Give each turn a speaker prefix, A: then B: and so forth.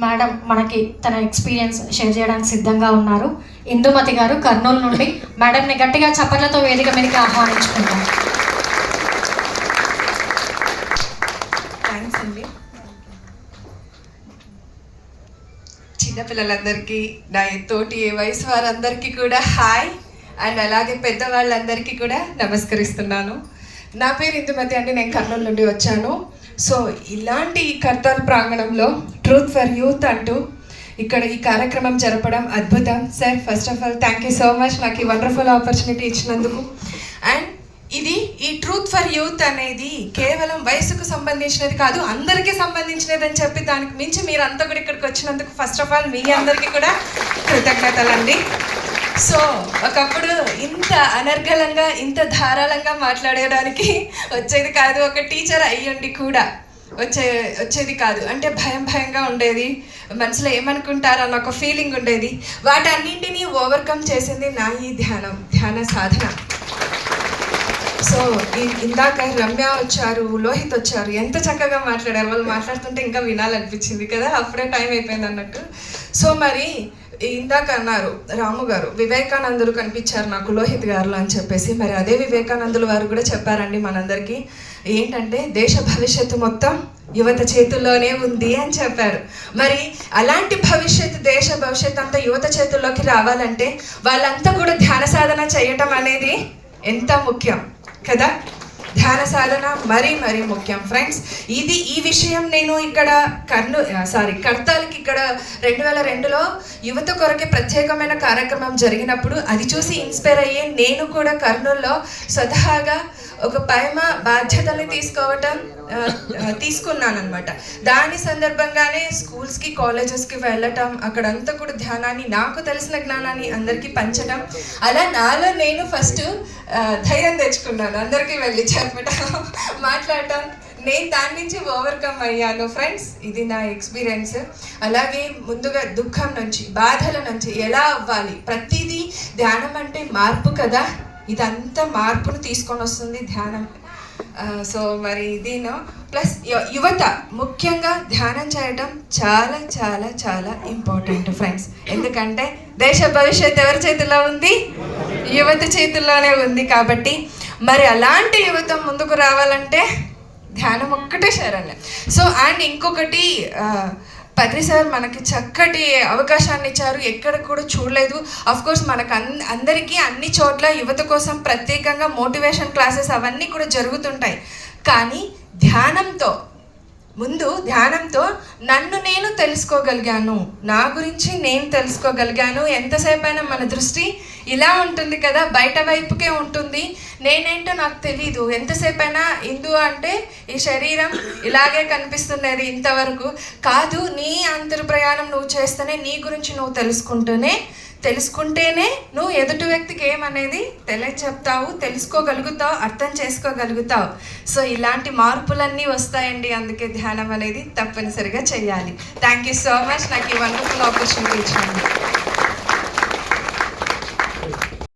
A: Madam మనకి తన experience share చేయడానికి సిద్ధంగా ఉన్నారు. ఇందుమతి గారు కర్నూలు నుండి. మేడంని గట్టిగా చప్పట్లతో వేదిక మీదకి ఆహ్వానించుకుంటాం
B: థ్యాంక్స్ అండి. చిన్నపిల్లలందరికీ నా తోటి వయసు వారందరికీ కూడా హాయ్. అండ్ అలాగే పెద్దవాళ్ళందరికీ కూడా నమస్కరిస్తున్నాను. నా పేరు ఇందుమతి అండి నేను కర్నూలు నుండి వచ్చాను. సో ఇలాంటి ఈ కర్తాల్ ప్రాంగణంలో ట్రూత్ ఫర్ యూత్ అంటూ ఇక్కడ ఈ కార్యక్రమం జరపడం అద్భుతం. Sir first of all thank you so much నాకు ఈ వండర్ఫుల్ ఆపర్చునిటీ ఇచ్చినందుకు. అండ్ ఇది ఈ ట్రూత్ ఫర్ యూత్ అనేది కేవలం వయసుకు సంబంధించినది కాదు అందరికీ సంబంధించినది అని చెప్పి దానికి మించి మీరంతా కూడా ఇక్కడికి వచ్చినందుకు ఫస్ట్ ఆఫ్ ఆల్ మీ అందరికీ కూడా కృతజ్ఞతలండి. సో ఒకప్పుడు ఇంత అనర్గళంగా ఇంత ధారాళంగా మాట్లాడేయడానికి వచ్చేది కాదు. ఒక టీచర్ అయ్యండి కూడా. వచ్చే వచ్చేది కాదు. అంటే భయం భయంగా ఉండేది. మనసులో ఏమనుకుంటారు అన్న ఒక ఫీలింగ్ ఉండేది. వాటన్నింటినీ ఓవర్కమ్ చేసింది నా ఈ ధ్యానం ధ్యాన సాధన. సో ఇందాక రమ్య వచ్చారు లోహిత్ వచ్చారు. ఎంత చక్కగా మాట్లాడారు. వాళ్ళు మాట్లాడుతుంటే ఇంకా వినాలనిపించింది కదా. అప్పుడే టైం అయిపోయింది అన్నట్టు సో మరి ఇందాక అన్నారు రాము గారు వివేకానందులు కనిపించారు నాకు లోహిత్ గారు అని చెప్పేసి. మరి అదే వివేకానందులు వారు కూడా చెప్పారండి మనందరికీ. ఏంటంటే దేశ భవిష్యత్తు మొత్తం యువత చేతుల్లోనే ఉంది అని చెప్పారు. మరి అలాంటి భవిష్యత్తు దేశ భవిష్యత్తు అంతా యువత చేతుల్లోకి రావాలంటే వాళ్ళంతా కూడా ధ్యాన సాధన చేయటం అనేది ఎంత ముఖ్యం కదా? ధ్యాన సాధన మరీ మరీ ముఖ్యం. ఫ్రెండ్స్ ఇది ఈ విషయం నేను ఇక్కడ కర్నూ సారీ కర్తాలకి ఇక్కడ రెండు వేల రెండులో యువత కొరకే ప్రత్యేకమైన కార్యక్రమం జరిగినప్పుడు అది చూసి ఇన్స్పైర్ అయ్యి నేను కూడా కర్నూల్లో స్వతహాగా ఒక పైమ బాధ్యతల్ని తీసుకోవటం తీసుకున్నానమాట దాని సందర్భంగానే స్కూల్స్కి కాలేజెస్కి వెళ్ళటం అక్కడంతా కూడా ధ్యానాన్ని నాకు తెలిసిన జ్ఞానాన్ని అందరికీ పంచడం అలా నాలో నేను ఫస్ట్ ధైర్యం తెచ్చుకున్నాను. అందరికీ వెళ్ళి చెప్పటం మాట్లాడటం. నేను దాని నుంచి ఓవర్కమ్ అయ్యాను. ఫ్రెండ్స్ ఇది నా ఎక్స్పీరియన్స్. అలాగే ముందుగా దుఃఖం నుంచి బాధల నుంచి ఎలా అవ్వాలి? ప్రతిదీ ధ్యానం అంటే మార్పు కదా. ఇదంతా మార్పును తీసుకొని వస్తుంది ధ్యానం. సో మరి దీని ప్లస్ యువత ముఖ్యంగా ధ్యానం చేయడం చాలా చాలా చాలా ఇంపార్టెంట్ ఫ్రెండ్స్. ఎందుకంటే దేశ భవిష్యత్తు ఎవరి చేతిలో ఉంది? యువత చేతుల్లోనే ఉంది కాబట్టి. మరి అలాంటి యువత ముందుకు రావాలంటే ధ్యానం ఒక్కటే శరణ్యం సో అండ్ ఇంకొకటి ఆ, సార్ మనకి చక్కటి అవకాశాన్ని ఇచ్చారు. ఎక్కడ కూడా చూడలేదు. కోర్స్ మనకు అన్ అందరికీ అన్ని చోట్ల యువత కోసం ప్రత్యేకంగా మోటివేషన్ క్లాసెస్ అవన్నీ కూడా జరుగుతుంటాయి. కానీ ధ్యానంతో ముందు ధ్యానంతో నన్ను నేను తెలుసుకోగలిగాను నా గురించి నేను తెలుసుకోగలిగాను. ఎంతసేపు అయినా మన దృష్టి ఇలా ఉంటుంది కదా బయట వైపుకే ఉంటుంది. నేనేంటో నాకు తెలీదు. ఎంతసేపు అయినా ఇందు అంటే ఈ శరీరం ఇలాగే కనిపిస్తున్నది ఇంతవరకు. కాదు నీ అంతర్ ప్రయాణం నువ్వు చేస్తేనే నీ గురించి నువ్వు తెలుసుకుంటూనే తెలుసుకుంటేనే నువ్వు ఎదుటి వ్యక్తికి ఏమనేది తెలియచెప్తావు తెలుసుకోగలుగుతావు అర్థం చేసుకోగలుగుతావు. సో ఇలాంటి మార్పులన్నీ వస్తాయండి. అందుకే ధ్యానం అనేది తప్పనిసరిగా చేయాలి థ్యాంక్ యూ సో మచ్ నాకు ఈ వండర్ఫుల్ ఆపర్చునిటీ ఇచ్చినందుకు.